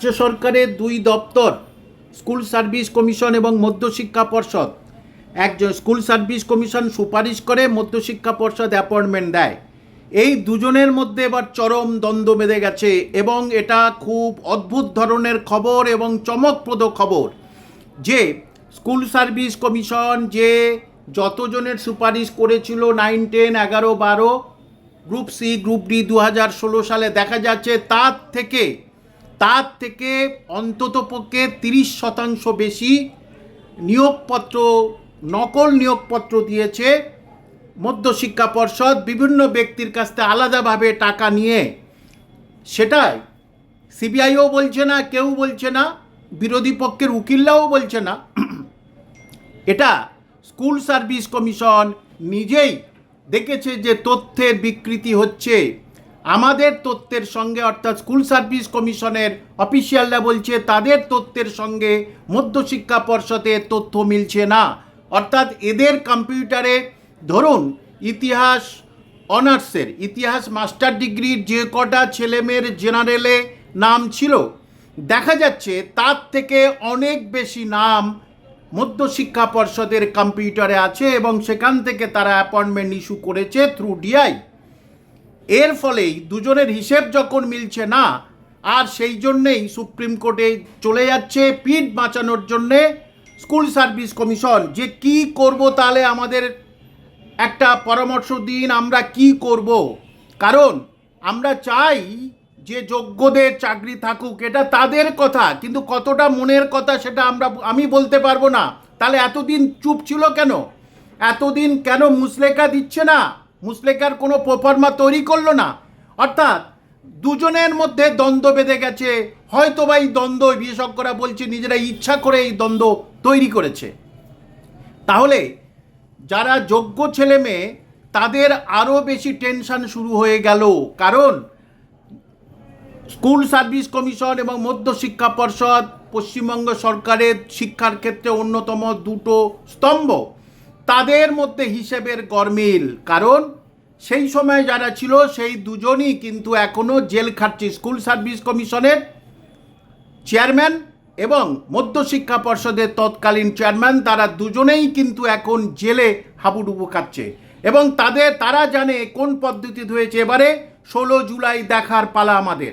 রাজ্য সরকারের দুই দপ্তর, স্কুল সার্ভিস কমিশন এবং মধ্যশিক্ষা পর্ষদ। একজন স্কুল সার্ভিস কমিশন সুপারিশ করে মধ্যশিক্ষা পর্ষদ অ্যাপয়েন্টমেন্ট দেয়। এই দুজনের মধ্যে এবার চরম দ্বন্দ্ব বেঁধে গেছে এবং এটা খুব অদ্ভুত ধরনের খবর এবং চমকপ্রদ খবর যে স্কুল সার্ভিস কমিশন যে যতজনের সুপারিশ করেছিল নাইন, টেন, এগারো, বারো, গ্রুপ সি, গ্রুপ ডি দু হাজার ষোলো সালে দেখা যাচ্ছে তার থেকে তার থেকে অন্ততপক্ষে তিরিশ শতাংশ বেশি নিয়োগপত্র, নকল নিয়োগপত্র দিয়েছে মধ্যশিক্ষা পর্ষদ। বিভিন্ন ব্যক্তির কাছ থেকে আলাদাভাবে টাকা নিয়ে সেটাই সিবিআইও বলছে না, কেউ বলছে না, বিরোধী পক্ষের উকিলরাও বলছে না। এটা স্কুল সার্ভিস কমিশন নিজেই দেখেছে যে তথ্যের বিকৃতি হচ্ছে। আমাদের তথ্যের সঙ্গে, অর্থাৎ স্কুল সার্ভিস কমিশনের অফিসিয়ালরা বলছে, তাদের তথ্যের সঙ্গে মধ্যশিক্ষা পর্ষদের তথ্য মিলছে না। অর্থাৎ এদের কম্পিউটারে ধরুন, ইতিহাস অনার্সের, ইতিহাস মাস্টার ডিগ্রির যে কটা ছেলেমেয়ের জেনারেলে নাম ছিল, দেখা যাচ্ছে তার থেকে অনেক বেশি নাম মধ্যশিক্ষা পর্ষদের কম্পিউটারে আছে এবং সেখান থেকে তারা অ্যাপয়েন্টমেন্ট ইস্যু করেছে থ্রু ডিআই এর ফলেই দুজনের হিসেব যখন মিলছে না, আর সেই জন্যেই সুপ্রিম কোর্টে চলে যাচ্ছে পিঠ বাঁচানোর জন্যে স্কুল সার্ভিস কমিশন যে কি করব তাহলে আমাদের একটা পরামর্শ দিন আমরা কি করব। কারণ আমরা চাই যে যোগ্যদের চাকরি থাকুক, এটা তাদের কথা, কিন্তু কতটা মনের কথা সেটা আমরা, আমি বলতে পারব না। তাহলে এতদিন চুপ ছিল কেন? এতদিন কেন মুসলেকা দিচ্ছে না? মুসলেকার কোনো প্রফর্মা তৈরি করল না। অর্থাৎ দুজনের মধ্যে দ্বন্দ্ব বেঁধে গেছে। হয়তো বা এই দ্বন্দ্ব বিশেষজ্ঞরা বলছে, নিজেরা ইচ্ছা করে এই দ্বন্দ্ব তৈরি করেছে। তাহলে যারা যোগ্য ছেলে মেয়ে, তাদের আরও বেশি টেনশন শুরু হয়ে গেল। কারণ স্কুল সার্ভিস কমিশন এবং মধ্য শিক্ষা পর্ষদ পশ্চিমবঙ্গ সরকারের শিক্ষার ক্ষেত্রে অন্যতম দুটো স্তম্ভ। তাদের মধ্যে হিসেবের গরমিল। কারণ সেই সময় যারা ছিল, সেই দুজনই কিন্তু এখনও জেল খাটছে স্কুল সার্ভিস কমিশনের চেয়ারম্যান এবং মধ্যশিক্ষা পর্ষদের তৎকালীন চেয়ারম্যান, তারা দুজনেই কিন্তু এখন জেলে হাবুডুবু খাচ্ছে। এবং তাদের, তারা জানে কোন পদ্ধতি হয়েছে। এবারে ষোলো জুলাই দেখার পালা আমাদের।